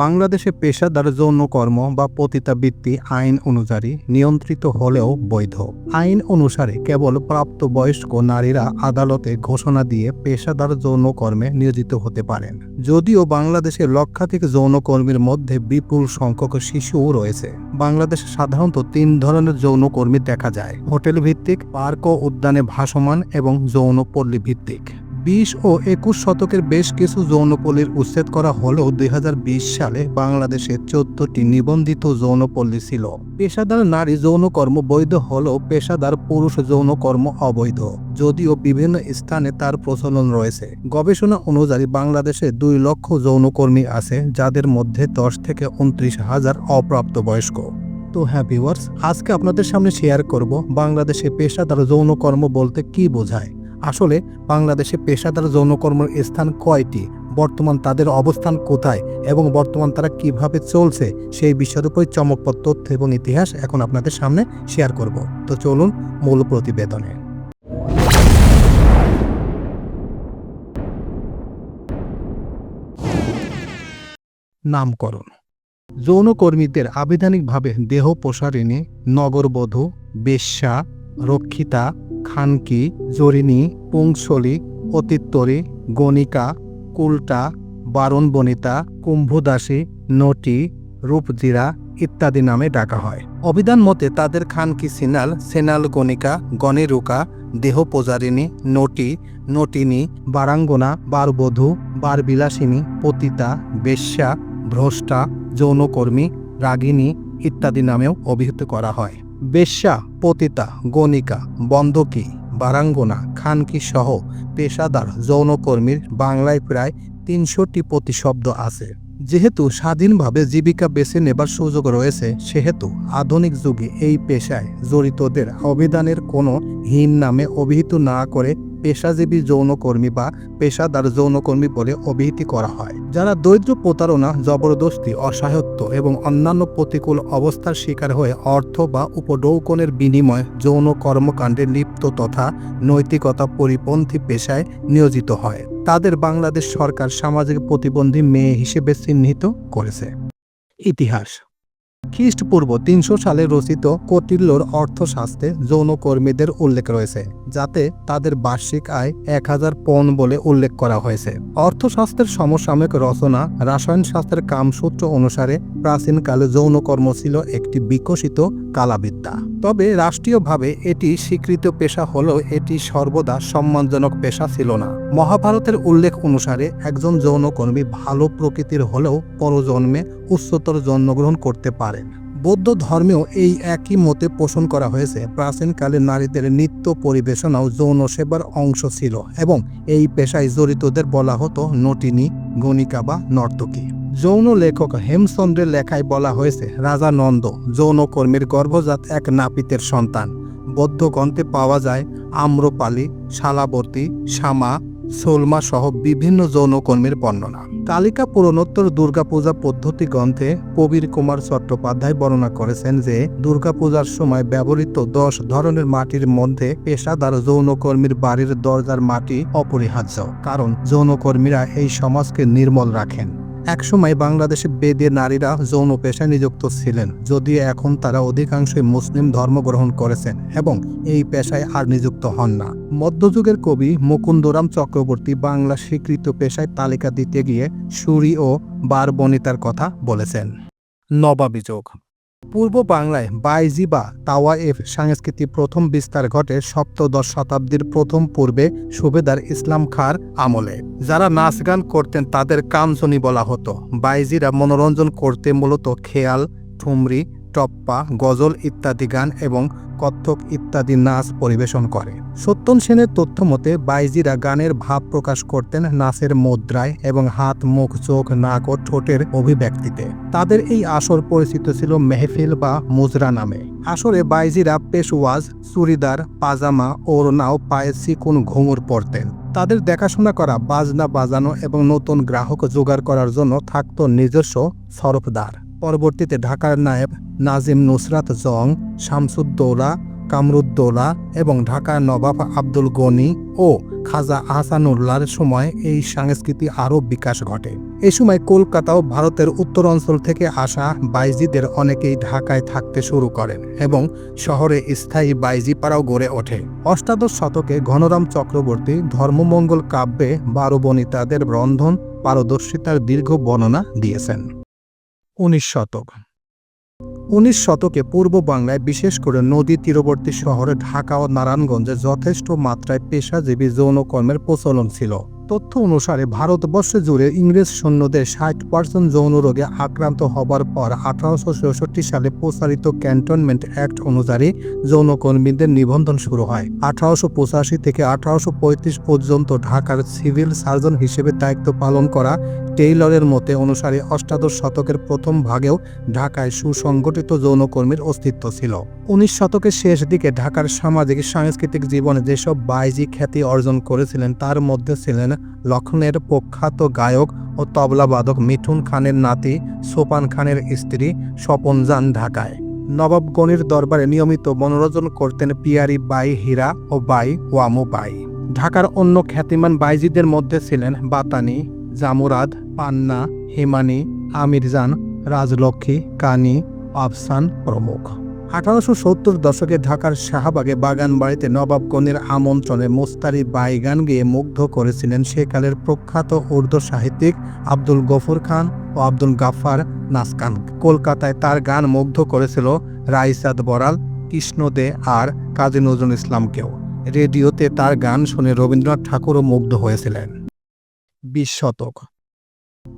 বাংলাদেশে পেশাদার যৌন কর্ম বা পতিতাবৃত্তি আইন অনুযায়ী নিয়ন্ত্রিত হলেও বৈধ। আইন অনুসারে কেবল প্রাপ্তবয়স্ক নারীরা আদালতে ঘোষণা দিয়ে পেশাদার যৌন কর্মে নিয়োজিত হতে পারেন। যদিও বাংলাদেশে লক্ষাধিক যৌনকর্মীর মধ্যে বিপুল সংখ্যক শিশুও রয়েছে। বাংলাদেশে সাধারণত তিন ধরনের যৌনকর্মী দেখা যায়। হোটেল ভিত্তিক পার্ক ও উদ্যানে ভাসমান এবং যৌনপল্লী ভিত্তিক বিশ ও একুশ শতকের বেশ কিছু যৌনপল্লীর উচ্ছেদ করা হলেও দুই সালে বাংলাদেশে চোদ্দটি নিবন্ধিত যৌনপল্লী ছিল। পেশাদার নারী যৌনকর্ম বৈধ হলেও পেশাদার পুরুষ যৌনকর্ম অবৈধ, যদিও বিভিন্ন স্থানে তার প্রচলন রয়েছে। গবেষণা অনুযায়ী বাংলাদেশে দুই লক্ষ যৌনকর্মী আছে, যাদের মধ্যে দশ থেকে উনত্রিশ হাজার অপ্রাপ্তবয়স্ক। তো হ্যাঁ ভিউয়ার্স, আজকে আপনাদের সামনে শেয়ার করব বাংলাদেশে পেশাদার যৌনকর্ম বলতে কি বোঝায়। আসলে বাংলাদেশে পেশাদার যৌনকর্মের স্থান কয়টি? বর্তমান তাদের অবস্থান কোথায়? এবং বর্তমান তারা কীভাবে চলছে? সেই বিষয়ের উপর চমকপ্রদ তথ্য এবং ইতিহাস এখন আপনাদের সামনে শেয়ার করব। তো চলুন মূল প্রতিবেদনে। নামকরণ। যৌনকর্মীদের আবিধানিকভাবে দেহ প্রসারিণী, নগরবধূ, বেশ্যা, রক্ষিতা খানকি, জরিনী পুংসলি অতিত্তরী, গণিকা, কুলটা, বারণ বনিতা, কুম্ভদাসী, নটি রূপজিরা ইত্যাদি নামে ডাকা হয়। অভিধান মতে তাদের খানকি সিনাল, সেনাল গণিকা, গণেরুকা দেহ পূজারিণী নটি, নটিনী, বারাঙ্গনা, বারবধূ, বারবিলাসিনী, পতিতা, বেশ্যা, ভ্রষ্টা, যৌনকর্মী রাগিনী ইত্যাদি নামেও অভিহিত করা হয়। বেশ্যা, পতিতা, গণিকা, বন্ধকী, বারাঙ্গনা, খানকি সহ পেশাদার যৌনকর্মীর বাংলায় প্রায় তিনশোটি প্রতিশব্দ আছে। যেহেতু স্বাধীনভাবে জীবিকা বেছে নেবার সুযোগ রয়েছে, সেহেতু আধুনিক যুগে এই পেশায় জড়িতদের অভিধানের কোনো হীন নামে অভিহিত না করে পেশাজীবী যৌনকর্মী বা পেশাদার যৌনকর্মী বলে অভিহিত করা হয়। যারা দরিদ্র প্রতারণা, জবরদস্তি, অসহায়ত্ব এবং অন্যান্য প্রতিকূল অবস্থার শিকার হয়ে অর্থ বা উপডৌকনের বিনিময়ে যৌন কর্মকাণ্ডে লিপ্ত তথা নৈতিকতা পরিপন্থী পেশায় নিয়োজিত হয়। তাদের বাংলাদেশ সরকার সামাজিক প্রতিবন্ধী মেয়ে হিসেবে চিহ্নিত করেছে। ইতিহাস খ্রিস্টপূর্ব তিনশো সালে রচিত কটিল্যর অর্থশাস্ত্রে যৌনকর্মীদের উল্লেখ রয়েছে, যাতে তাদের বার্ষিক আয় এক হাজার পণ বলে উল্লেখ করা হয়েছে। অর্থশাস্ত্রের সমসাময়িক রচনা রাসায়নশাস্ত্রের কামসূত্র অনুসারে প্রাচীনকালে যৌনকর্ম ছিল একটি বিকশিত কালাবিদ্যা। তবে রাষ্ট্রীয়ভাবে এটি স্বীকৃত পেশা হলেও এটি সর্বদা সম্মানজনক পেশা ছিল না। মহাভারতের উল্লেখ অনুসারে একজন যৌনকর্মী ভালো প্রকৃতির হলেও পরজন্মে উচ্চতর জন্মগ্রহণ করতে পারেন। বৌদ্ধ ধর্মেও এই একই মতে পোষণ করা হয়েছে। প্রাচীনকালে নারীদের নৃত্য পরিবেশনাও যৌন সেবার অংশ ছিল এবং এই পেশায় জড়িতদের বলা হতো নটিনী, গণিকা বা নর্তকী। যৌন লেখক হেমচন্দ্রের লেখায় বলা হয়েছে, রাজা নন্দ, যৌনকর্মীর গর্ভজাত এক নাপিতের সন্তান। বৌদ্ধ গ্রন্থে পাওয়া যায় আম্রপালি শালাবতী শ্যামা সোলমা সহ বিভিন্ন যৌনকর্মীর বর্ণনা। কালিকা পুরনোত্তর দুর্গাপূজা পদ্ধতি গ্রন্থে কবির কুমার চট্টোপাধ্যায় বর্ণনা করেছেন যে, দুর্গাপূজার সময় ব্যবহৃত দশ ধরনের মাটির মধ্যে পেশাদার যৌনকর্মীর বাড়ির দরজার মাটি অপরিহার্য। কারণ, যৌনকর্মীরা এই সমাজকে নির্মল রাখেন। একসময় বাংলাদেশে বেদে নারীরা যৌন পেশায় নিযুক্ত ছিলেন, যদিও এখন তারা অধিকাংশই মুসলিম ধর্ম গ্রহণ করেছেন এবং এই পেশায় আর নিযুক্ত হন না। মধ্যযুগের কবি মুকুন্দরাম চক্রবর্তী বাংলা স্বীকৃত পেশায় তালিকা দিতে গিয়ে সুরি ও বারবনিতার কথা বলেছেন। নবাবী যোগ। পূর্ব বাংলায় বাইজি বা এফ সংস্কৃতি প্রথম বিস্তার ঘটে সপ্তদশ শতাব্দীর প্রথম পূর্বে সুবেদার ইসলাম খার আমলে। যারা নাচ গান করতেন তাদের কামজনি বলা হতো। বাইজিরা মনোরঞ্জন করতে মূলত খেয়াল, ঠুমরি টপ্পা, গজল ইত্যাদি গান এবং কত্থক ইত্যাদি নাচ পরিবেশন করে। সত্যন সেনের তথ্য মতে, বাইজিরা গানের ভাব প্রকাশ করতেন নাচের মুদ্রায় এবং হাত, মুখ, চোখ, নাক ও ঠোঁটের অভিব্যক্তিতে। তাদের এই আসর পরিচিত ছিল মেহফিল বা মুজরা নামে। আসরে বাইজিরা পেশওয়াজ, চুড়িদার, পাজামা ওড়নাও পায়ে চিকুন ঘুঙুর পরতেন। তাদের দেখাশোনা করা, বাজনা বাজানো এবং নতুন গ্রাহক জোগাড় করার জন্য থাকত নিজস্ব সরফদার। পরবর্তীতে ঢাকার নায়েব নাজিম নুসরাত জং, শামসুদ্দৌলা, কামরুদ্দৌলা এবং ঢাকার নবাব আব্দুল গনি ও খাজা আহসানুল্লাহর সময় এই সংস্কৃতি আরও বিকাশ ঘটে। এ সময় কলকাতা ও ভারতের উত্তর অঞ্চল থেকে আসা বাইজিদের অনেকেই ঢাকায় থাকতে শুরু করেন এবং শহরে স্থায়ী বাইজিপাড়াও গড়ে ওঠে। অষ্টাদশ শতকে ঘনরাম চক্রবর্তী ধর্মমঙ্গল কাব্যে বারো বনিতাদের রন্ধন পারদর্শিতার দীর্ঘ বর্ণনা দিয়েছেন। উনিশ শতক। উনিশ শতকে পূর্ব বাংলায় বিশেষ করে নদী তীরবর্তী শহরে ঢাকা ও নারায়ণগঞ্জে যথেষ্ট মাত্রায় পেশাজীবী যৌনকর্মের প্রচলন ছিল। তথ্য অনুসারে ভারতবর্ষ জুড়ে ইংরেজ সৈন্যদের ষাট পার্সেন্ট যৌন রোগে আক্রান্ত হবার পর আঠারোশো চৌষট্টি সালে প্রচারিত ক্যান্টনমেন্ট অ্যাক্ট অনুযায়ী যৌনকর্মীদের নিবন্ধন শুরু হয়। আঠারোশো পঁচাশি থেকে আঠারোশো পঁয়ত্রিশ পর্যন্ত ঢাকার সিভিল সার্জন হিসেবে দায়িত্ব পালন করা টেইলরের মতে অনুসারে অষ্টাদশ শতকের প্রথম ভাগেও ঢাকায় সুসংগঠিত যৌনকর্মীর অস্তিত্ব ছিল। উনিশ শতকের শেষ দিকে ঢাকার সামাজিক সাংস্কৃতিক জীবনে যেসব বাইজি খ্যাতি অর্জন করেছিলেন, তার মধ্যে ছিলেন লক্ষণের প্রখ্যাত গায়ক ও তবলাবাদক মিঠুন খানের নাতি সোপান খানের স্ত্রী স্বপন যান ঢাকায়। নবাব গণির দরবারে নিয়মিত মনোরঞ্জন করতেন পিয়ারি বাই হীরা ও বাই ওয়ামু বাই। ঢাকার অন্য খ্যাতিমান বাইজিদের মধ্যে ছিলেন বাতানি, জামুরাদ, পান্না, হিমানি আমিরজান রাজলক্ষ্মী, কানি, আফসান প্রমুখ। আঠারোশো সত্তর দশকে ঢাকার শাহবাগে বাগান বাড়িতে নবাবগণের আমন্ত্রণে মোস্তারি বাইগান গিয়ে মুগ্ধ করেছিলেন সেকালের প্রখ্যাত উর্দু সাহিত্যিক আব্দুল গফুর খান ও আব্দুল গাফার নাসকান কলকাতায় তার গান মুগ্ধ করেছিল রাইসাদ বরাল, কৃষ্ণ দে আর কাজী নজরুল ইসলামকেও। রেডিওতে তার গান শুনে রবীন্দ্রনাথ ঠাকুরও মুগ্ধ হয়েছিলেন। বিশ শতক।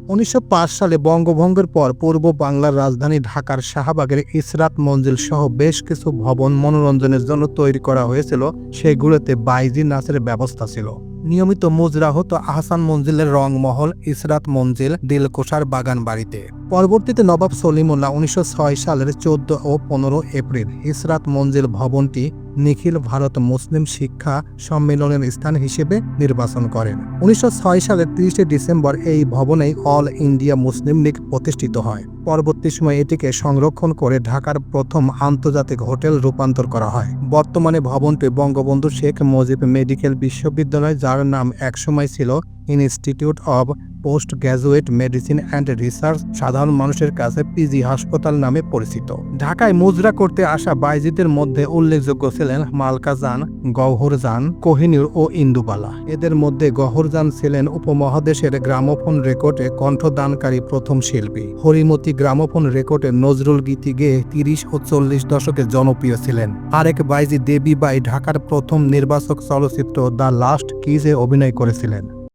উনিশশো পাঁচ সালে বঙ্গভঙ্গের পর পূর্ব বাংলার রাজধানী ঢাকার শাহবাগের ইসরাত মঞ্জিল সহ বেশ কিছু ভবন মনোরঞ্জনের জন্য তৈরি করা হয়েছিল। সেগুলোতে বাইজি নাচের ব্যবস্থা ছিল। নিয়মিত মুজরা হতো আহসান মঞ্জিলের রংমহল, ইসরাত মঞ্জিল, দিলকোষার বাগান বাড়িতে পরবর্তীতে নবাব সলিমুল্লাহ উনিশশো ছয় সালের চোদ্দ ও পনেরো এপ্রিল ইসরাত মঞ্জিল ভবনটি নিখিল ভারত মুসলিম শিক্ষা সম্মেলনের স্থান হিসেবে নির্বাচন করেন। উনিশশো ছয় সালের তিরিশে ডিসেম্বর এই ভবনেই অল ইন্ডিয়া মুসলিম লীগ প্রতিষ্ঠিত হয়। পরবর্তী সময়ে এটিকে সংরক্ষণ করে ঢাকার প্রথম আন্তর্জাতিক হোটেল রূপান্তর করা হয়। বর্তমানে ভবনটি বঙ্গবন্ধু শেখ মুজিব মেডিকেল বিশ্ববিদ্যালয়, যার নাম একসময় ছিল Institute of Post Graduate Medicine and Research সাধারণ মানুষের কাছে পিজি হাসপাতাল নামে পরিচিত। ঢাকায় মুজরা করতে আসা বাইজিদের মধ্যে উল্লেখযোগ্য ছিলেন মালকা মালকাজান গহরজান কোহিনুর ও ইন্দুবালা। এদের মধ্যে গহরজান ছিলেন উপমহাদেশের গ্রামোফোন রেকর্ডে কণ্ঠদানকারী প্রথম শিল্পী। হরিমতি গ্রামোফোন রেকর্ডে নজরুল গীতি গেয়ে তিরিশ ও চল্লিশ দশকে জনপ্রিয় ছিলেন। আরেক বাইজি দেবী বাই ঢাকার প্রথম নির্বাচক চলচ্চিত্র দ্য লাস্ট কিজে অভিনয় করেছিলেন।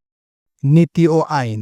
নীতি ও আইন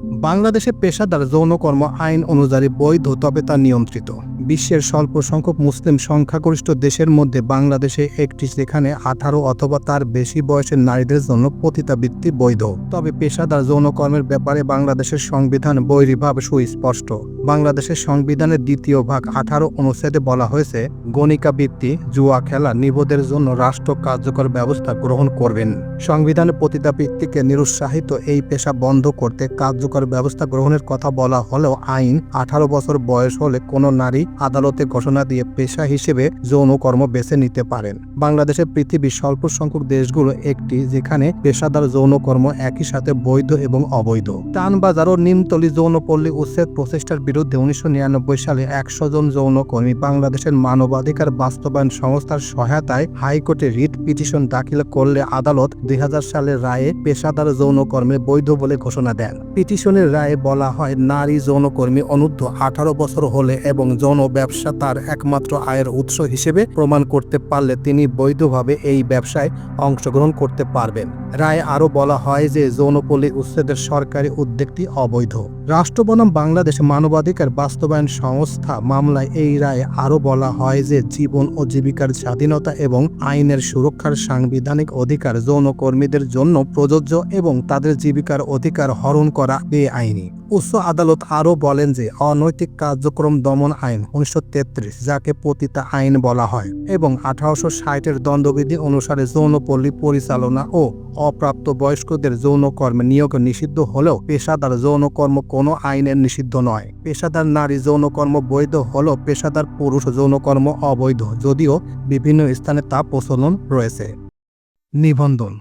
বাংলাদেশে পেশাদার যৌনকর্ম আইন অনুযায়ী বৈধ, তবে তা নিয়ন্ত্রিত। বিশ্বের স্বল্প সংখ্যক মুসলিম সংখ্যাগরিষ্ঠ দেশের মধ্যে বাংলাদেশে একটি, যেখানে আঠারো অথবা তার বেশি বয়সের নারীদের জন্য পতিতাবৃত্তি বৈধ। তবে পেশাদার যৌনকর্মের ব্যাপারে বাংলাদেশের সংবিধান বৈরীভাব সুস্পষ্ট। বাংলাদেশের সংবিধানের দ্বিতীয় ভাগ আঠারো অনুচ্ছেদে বলা হয়েছে, গণিকা বৃত্তি, জুয়া খেলা নিবোধের জন্য রাষ্ট্র কার্যকর ব্যবস্থা গ্রহণ করবেন। সংবিধানে পতিতাবৃত্তিকে নিরুৎসাহিত এই পেশা বন্ধ করতে কার্যকর ব্যবস্থা গ্রহণের কথা বলা হলেও আইন আঠারো বছর বয়স হলে কোনো নারী আদালতে ঘোষণা দিয়ে পেশা হিসেবে যৌনকর্ম বেছে নিতে পারেন। বাংলাদেশের পৃথিবীর স্বল্প সংখ্যক দেশগুলো একটি, যেখানে পেশাদার যৌনকর্ম একই সাথে বৈধ এবং অবৈধ। টানবাজার ও নিমতলি যৌনপল্লী উচ্ছেদ প্রচেষ্টার বিরুদ্ধে উনিশশো নিরানব্বই সালে একশো জন যৌনকর্মী বাংলাদেশের মানবাধিকার বাস্তবায়ন সংস্থার সহায়তায় হাইকোর্টে রিট পিটিশন দাখিল করলে আদালত দুই হাজার সালের রায়ে পেশাদার যৌনকর্মে বৈধ বলে ঘোষণা দেন। পিটিশনের রায়ে বলা হয়, নারী যৌনকর্মী অনূর্ধ্ব আঠারো বছর হলে এবং যৌন ব্যবসা তার একমাত্র আয়ের উৎস হিসেবে প্রমাণ করতে পারলে তিনি বৈধভাবে এই ব্যবসায় অংশগ্রহণ করতে পারবেন। রায়ে আরও বলা হয় যে, যৌনপল্লী উচ্ছেদের সরকারি উদ্যোগটি অবৈধ। রাষ্ট্র বনাম বাংলাদেশ মানবাধিকার বাস্তবায়ন সংস্থা মামলায় এই রায়ে আরও বলা হয় যে, জীবন ও জীবিকার স্বাধীনতা এবং আইনের সুরক্ষার সাংবিধানিক অধিকার যৌনকর্মীদের জন্য প্রযোজ্য এবং তাদের জীবিকার অধিকার হরণ করা বেআইনি উচ্চ আদালত আরও বলেন যে, অনৈতিক কার্যক্রম দমন আইন উনিশশো তেত্রিশ, যাকে পতিতা আইন বলা হয়, এবং আঠারোশো ষাটের দণ্ডবিধি অনুসারে যৌনপল্লী পরিচালনা ও অপ্রাপ্ত বয়স্কদের যৌনকর্মে নিয়োগ নিষিদ্ধ হলেও পেশাদার যৌনকর্ম কোনো আইনের নিষিদ্ধ নয়। পেশাদার নারী যৌনকর্ম বৈধ হলেও পেশাদার পুরুষ যৌনকর্ম অবৈধ, যদিও বিভিন্ন স্থানে তা প্রচলন রয়েছে। নিবন্ধন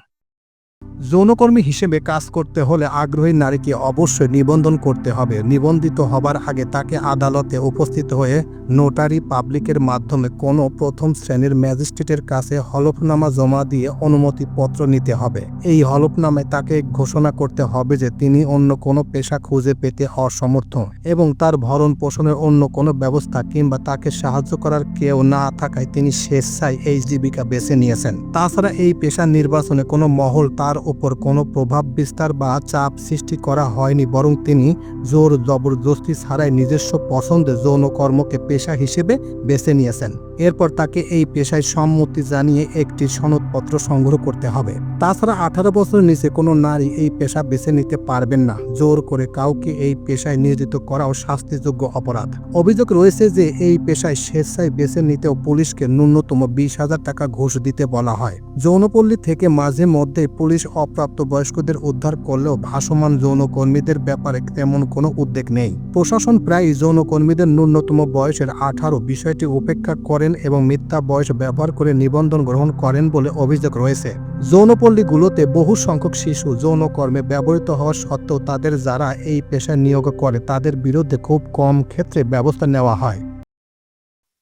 যৌনকর্মী হিসেবে কাজ করতে হলে আগ্রহী নারীকে অবশ্যই নিবন্ধন করতে হবে। নিবন্ধিত হবার আগে তাকে আদালতে উপস্থিত হয়ে নোটারি পাবলিকের মাধ্যমে কোনো প্রথম শ্রেণির ম্যাজিস্ট্রেটের কাছে হলফনামা জমা দিয়ে অনুমতিপত্র নিতে হবে। এই হলফনামায় তাকে ঘোষণা করতে হবে যে তিনি অন্য কোনো পেশা খুঁজে পেতে অসমর্থ এবং তার ভরণ পোষণের অন্য কোনো ব্যবস্থা কিংবা তাকে সাহায্য করার কেউ না থাকায় তিনি স্বেচ্ছায় এই জীবিকা বেছে নিয়েছেন। তাছাড়া এই পেশা নির্বাচনে কোনো মহল তার উপর কোনো প্রভাব, বিস্তার বা চাপ সৃষ্টি করা হয়নি, বরং তিনি জোর জবরদস্তি ছাড়াই নিজস্ব পছন্দে যৌনকর্মকে পেশা হিসেবে বেছে নিয়েছেন। এরপর তাকে এই পেশায় সম্মতি জানিয়ে একটি সনদপত্র সংগ্রহ করতে হবে। তাছাড়া আঠারো বছরের নিচে কোনো নারী এই পেশা বেছে নিতে পারবেন না। জোর করে কাউকে এই পেশায় নিয়োজিত করাও শাস্তিযোগ্য অপরাধ। অভিযোগ রয়েছে যে এই পেশায় স্বেচ্ছায় বেছে নিতেও পুলিশকে ন্যূনতম বিশ হাজার টাকা ঘুষ দিতে বলা হয়। যৌনপল্লী থেকে মাঝে মধ্যে পুলিশ অপ্রাপ্ত বয়স্কদের উদ্ধার করলেও ভাসমান যৌনকর্মীদের ব্যাপারে তেমন কোনো উদ্বেগ নেই। প্রশাসন প্রায় যৌনকর্মীদের ন্যূনতম বয়সের আঠারো বিষয়টি উপেক্ষা করেন এবং মিথ্যা বয়স ব্যবহার করে নিবন্ধন গ্রহণ করেন বলে অভিযোগ রয়েছে। যৌনপল্লীগুলোতে বহু সংখ্যক শিশু যৌনকর্মে ব্যবহৃত হওয়া সত্ত্বেও তাদের যারা এই পেশায় নিয়োগ করে, তাদের বিরুদ্ধে খুব কম ক্ষেত্রে ব্যবস্থা নেওয়া হয়।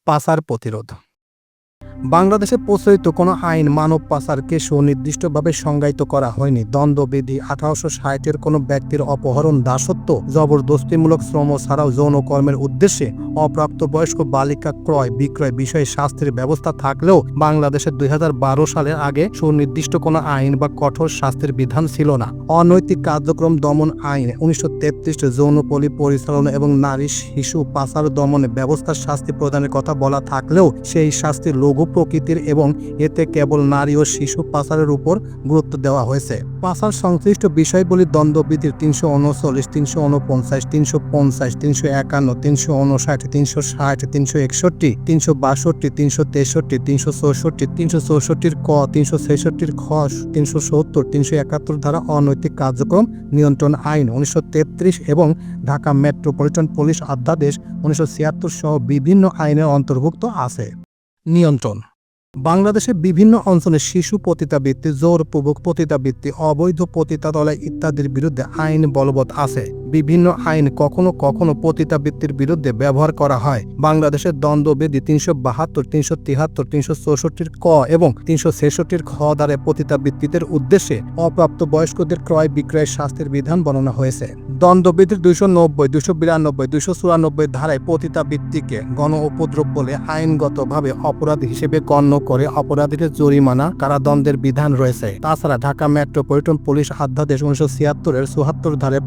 পাচার প্রতিরোধ বাংলাদেশে প্রচলিত কোনো আইন মানব পাচারকে সুনির্দিষ্টভাবে সংজ্ঞায়িত করা হয়নি। দ্বন্দ্ববিধি, আঠারোশো ষাটের কোনো ব্যক্তির অপহরণ দাসত্ব, জবরদস্তিমূলক শ্রম ছাড়াও যৌনকর্মের উদ্দেশ্যে অপ্রাপ্ত বয়স্ক বালিকা ক্রয় বিক্রয় বিষয়ে শাস্তির ব্যবস্থা থাকলেও বাংলাদেশের দুই সালের আগে সুনির্দিষ্ট কোনো আইন বা কঠোর শাস্তির বিধান ছিল না। অনৈতিক কার্যক্রম দমন আইন, উনিশশো তেত্রিশে যৌনপল্লী পরিচালনা এবং নারী শিশু পাচার দমনে ব্যবস্থার শাস্তি প্রদানের কথা বলা থাকলেও সেই শাস্তি লঘু প্রকৃতির এবং এতে কেবল নারী ও শিশু পাচারের উপর গুরুত্ব দেওয়া হয়েছে। পাচার সংশ্লিষ্ট বিষয়গুলি দ্বন্দ্ববিধির তিনশো উনচল্লিশ তিনশো উনপঞ্চাশ তিনশো পঞ্চাশ, তিনশো একান্ন, তিনশো উনষাট তিনশো ষাট, তিনশো একষট্টি, তিনশো বাষট্টি, তিনশো তেষট্টি, তিনশো চৌষট্টি, তিনশো চৌষট্টির ক, তিনশো ছেষট্টির খ, তিনশো সত্তর, তিনশো একাত্তর ধারা অনৈতিক কার্যক্রম নিয়ন্ত্রণ আইন উনিশশো তেত্রিশ এবং ঢাকা মেট্রোপলিটন পুলিশ অধ্যাদেশ উনিশশো ছিয়াত্তর সহ বিভিন্ন আইনের অন্তর্ভুক্ত আছে। নিয়ন্ত্রণ। বাংলাদেশে বিভিন্ন অঞ্চলে শিশু পতিতাবৃত্তি জোরপূর্বক পতিতাবৃত্তি, অবৈধ পতিতাতলা ইত্যাদির বিরুদ্ধে আইন বলবৎ আছে। বিভিন্ন আইন কখনো কখনো পতিতাবৃত্তির বিরুদ্ধে ব্যবহার করা হয়। বাংলাদেশের দ্বন্দ্ববিধি তিনশো বাহাত্তর, তিনশো তিহাত্তর, তিনশো চৌষট্টির ক এবং তিনশো ছেষট্টির খ দ্বারে পতিতাবৃত্তিদের উদ্দেশ্যে অপ্রাপ্ত বয়স্কদের ক্রয় বিক্রয়ের শাস্তির বিধান বর্ণনা হয়েছে। দ্বন্দ্ববিধির দুইশো নব্বই, দুইশো বিরানব্বই, দুইশো চুরানব্বই ধারায় পতিতাবৃত্তিকে গণ উপদ্রব বলে আইনগতভাবে অপরাধ হিসেবে গণ্য করে অপরাধীদের জরিমানা কারাদণ্ডের বিধান রয়েছে। তাছাড়া ঢাকা মেট্রোপলিটন পুলিশ অধ্যাদেশ উনিশশো ছিয়াত্তরের চুয়াত্তর ধারে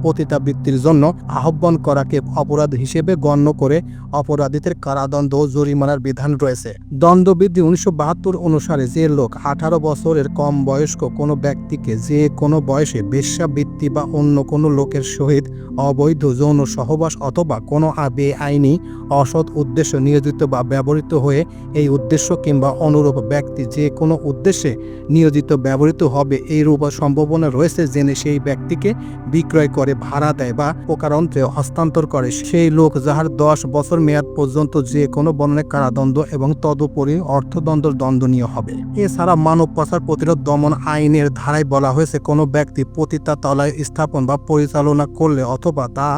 পতিতাবৃত্তির জন্য আহ্বান করাকে অপরাধ হিসেবে গণ্য করে অপরাধীদের কারাদণ্ড ও জরিমানার বিধান রয়েছে। দণ্ডবিধি উনিশশো বাহাত্তর অনুসারে যে লোক আঠারো বছরের কম বয়স্ক কোনো ব্যক্তিকে যে কোনো বয়সে বেশ্যাবৃত্তি বা অন্য কোনো লোকের সহিত অবৈধ যৌন সহবাস অথবা কোনো বেআইনি অসৎ উদ্দেশ্য নিয়োজিত বা ব্যবহৃত হয়ে এই উদ্দেশ্য কিংবা অনুরূপ ব্যক্তি যে কোনো উদ্দেশ্যে নিয়োজিত, ব্যবহৃত হবে এই রূপ সম্ভাবনা রয়েছে জেনে সেই ব্যক্তিকে বিক্রয় করে ভাড়া দেয় বা প্রকারান্তে হস্তান্তর করে। সেই লোক যাহার দশ বছর মেয়াদ পর্যন্ত যে কোনো বর্ণনে কারাদণ্ড এবং তদুপরি অর্থদণ্ড দণ্ডনীয় হবে। এছাড়া মানব পাচার প্রতিরোধ দমন আইনের ধারায় বলা হয়েছে, কোনো ব্যক্তি পতিতা তলায় স্থাপন বা পরিচালনা করলে অথবা তা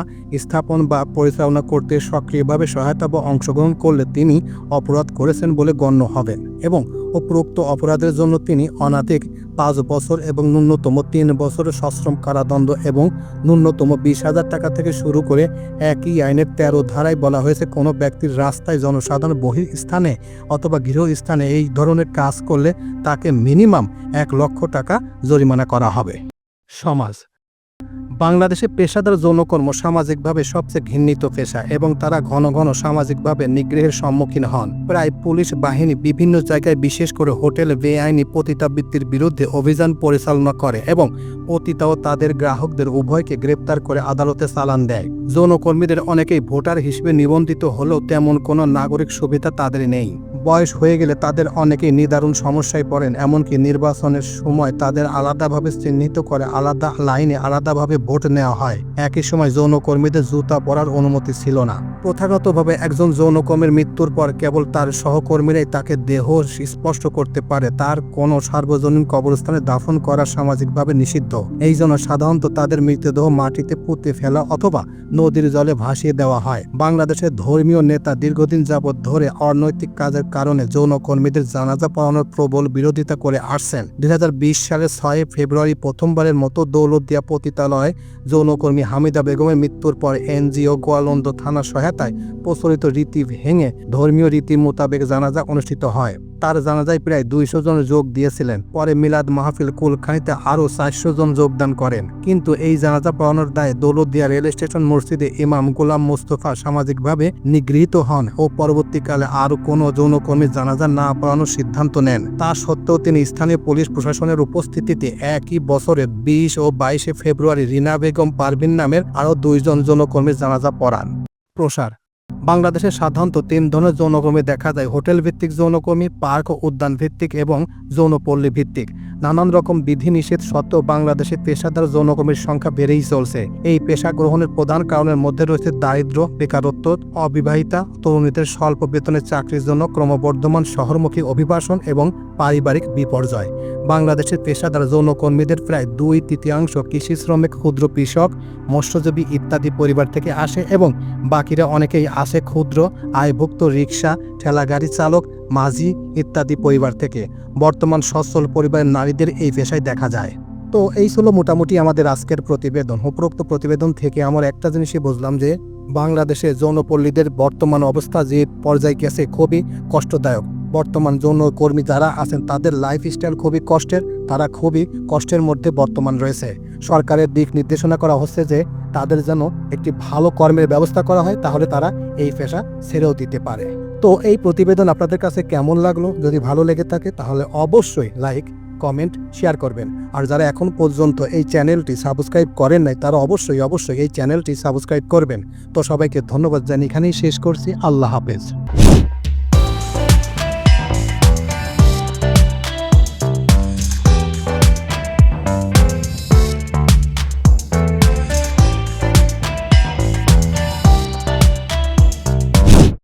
স্থাপন বা পরিচালনা করতে সক্রিয়ভাবে সহায়তা বা অংশগ্রহণ করলে তিনি অপরাধ করেছেন বলে গণ্য হবেন এবং উপরোক্ত অপরাধের জন্য তিনি অনাধিক পাঁচ বছর এবং ন্যূনতম তিন বছরের সশ্রম কারাদণ্ড এবং ন্যূনতম বিশ হাজার টাকা থেকে শুরু করে একই আইনের তেরো ধারায় বলা হয়েছে কোনো ব্যক্তির রাস্তায় জনসাধারণ বহির স্থানে অথবা গৃহস্থানে এই ধরনের কাজ করলে তাকে মিনিমাম এক লক্ষ টাকা জরিমানা করা হবে। সমাজ বাংলাদেশে পেশাদার যৌনকর্ম সামাজিকভাবে সবচেয়ে ঘৃণিত পেশা এবং তারা ঘন ঘন সামাজিকভাবে নিগ্রহের সম্মুখীন হন। প্রায় পুলিশ বাহিনী বিভিন্ন জায়গায় বিশেষ করে হোটেল বেআইনি পতিতাবৃত্তির বিরুদ্ধে অভিযান পরিচালনা করে এবং পতিতা ও তাদের গ্রাহকদের উভয়কে গ্রেপ্তার করে আদালতে চালান দেয়। যৌনকর্মীদের অনেকেই ভোটার হিসেবে নিবন্ধিত হলেও তেমন কোনো নাগরিক সুবিধা তাদের নেই। বয়স হয়ে গেলে তাদের অনেকেই নিদারুণ সমস্যায় পড়েন, এমনকি নির্বাচনের সময় তাদের আলাদাভাবে চিহ্নিত করে আলাদা লাইনে আলাদাভাবে ভোট নেওয়া হয়। একই সময় যৌনকর্মীদের জুতা পরার অনুমতি ছিল না। প্রথাগতভাবে একজন যৌনকর্মীর মৃত্যুর পর কেবল তার সহকর্মীরাই তাকে দেহ স্পষ্ট করতে পারে। তার কোনো সার্বজনীন কবরস্থানে দাফন করা সামাজিকভাবে নিষিদ্ধ। এই জন্য সাধারণত তাদের মৃতদেহ মাটিতে পুঁতে ফেলা অথবা নদীর জলে ভাসিয়ে দেওয়া হয়। বাংলাদেশের ধর্মীয় নেতা দীর্ঘদিন যাবৎ ধরে অনৈতিক কাজের কারণে যৌনকর্মীদের জানাজা পড়ানোর প্রবল বিরোধিতা করে আসছেন। দুই হাজার বিশ সালের ছয় ফেব্রুয়ারি প্রথমবারের মতো দৌলতদিয়া পতিতালয়ে যৌনকর্মী হামিদা বেগমের মৃত্যুর পর এনজিও গোয়ালন্দ থানার সহায়তায় প্রচলিত রীতি ভেঙে ধর্মীয় রীতি মোতাবেক জানাজা অনুষ্ঠিত হয়। তার জানাজায় প্রায় দুইশো জন যোগ দিয়েছিলেন। পরে মিলাদ মাহফিল কুলখানিতে আরও চারশো জন যোগদান করেন। কিন্তু এই জানাজা পড়ানোর দায়ে দৌলতদিয়া রেল স্টেশন মসজিদে ইমাম গোলাম মোস্তফা সামাজিকভাবে নিগৃহীত হন ও পরবর্তীকালে আরও কোনো যৌনকর্মীর জানাজা না পড়ানোর সিদ্ধান্ত নেন। তা সত্ত্বেও তিনি স্থানীয় পুলিশ প্রশাসনের উপস্থিতিতে একই বছরের বিশ ও বাইশে ফেব্রুয়ারি রিনা বেগম পারভিন নামের আরও দুইজন যৌনকর্মীর জানাজা পড়ান। প্রসার বাংলাদেশে সাধারণত তিন ধরনের যৌনকর্মী দেখা যায়। হোটেল ভিত্তিক যৌনকর্মী, পার্ক ও উদ্যান ভিত্তিক এবং যৌনপল্লী ভিত্তিক নানান রকম বিধিনিষেধ সত্ত্বেও বাংলাদেশে পেশাদার যৌনকর্মীর সংখ্যা বেড়েই চলছে। এই পেশা গ্রহণের প্রধান কারণের মধ্যে রয়েছে দারিদ্র্য, বেকারত্ব, অবিবাহিতা, তরুণীদের স্বল্প বেতনের চাকরির জন্য ক্রমবর্ধমান শহরমুখী অভিবাসন এবং পারিবারিক বিপর্যয়। বাংলাদেশের পেশাদার যৌনকর্মীদের প্রায় দুই তৃতীয়াংশ কৃষি শ্রমিক, ক্ষুদ্র কৃষক, মৎস্যজীবী ইত্যাদি পরিবার থেকে আসে এবং বাকিরা অনেকেই আসে ক্ষুদ্র, আয়ভুক্ত রিক্সা ঠেলাগাড়ি চালক, মাঝি ইত্যাদি পরিবার থেকে। বর্তমান সচ্ছল পরিবারের নারীদের এই পেশায় দেখা যায়। তো এই ছিল মোটামুটি আমাদের আজকের প্রতিবেদন। উপরোক্ত প্রতিবেদন থেকে আমার একটা জিনিসই বুঝলাম যে বাংলাদেশে যৌনপল্লীদের বর্তমান অবস্থা যে পর্যায়ে গেছে খুবই কষ্টদায়ক। বর্তমান যৌনকর্মী যারা আছেন, তাদের লাইফস্টাইল খুবই কষ্টের, তারা খুবই কষ্টের মধ্যে বর্তমান রয়েছে। সরকারের দিক নির্দেশনা করা হচ্ছে যে তাদের যেন একটি ভালো কর্মের ব্যবস্থা করা হয়, তাহলে তারা এই পেশা ছেড়েও দিতে পারে। তো এই প্রতিবেদন আপনাদের কাছে কেমন লাগল? যদি ভালো লেগে থাকে, তাহলে অবশ্যই লাইক কমেন্ট শেয়ার করবেন। আর যারা এখন পর্যন্ত এই চ্যানেলটি সাবস্ক্রাইব করেন নাই, তারা অবশ্যই অবশ্যই এই চ্যানেলটি সাবস্ক্রাইব করবেন। তো সবাইকে ধন্যবাদ জানিয়ে এখানেই শেষ করছি। আল্লাহ হাফেজ।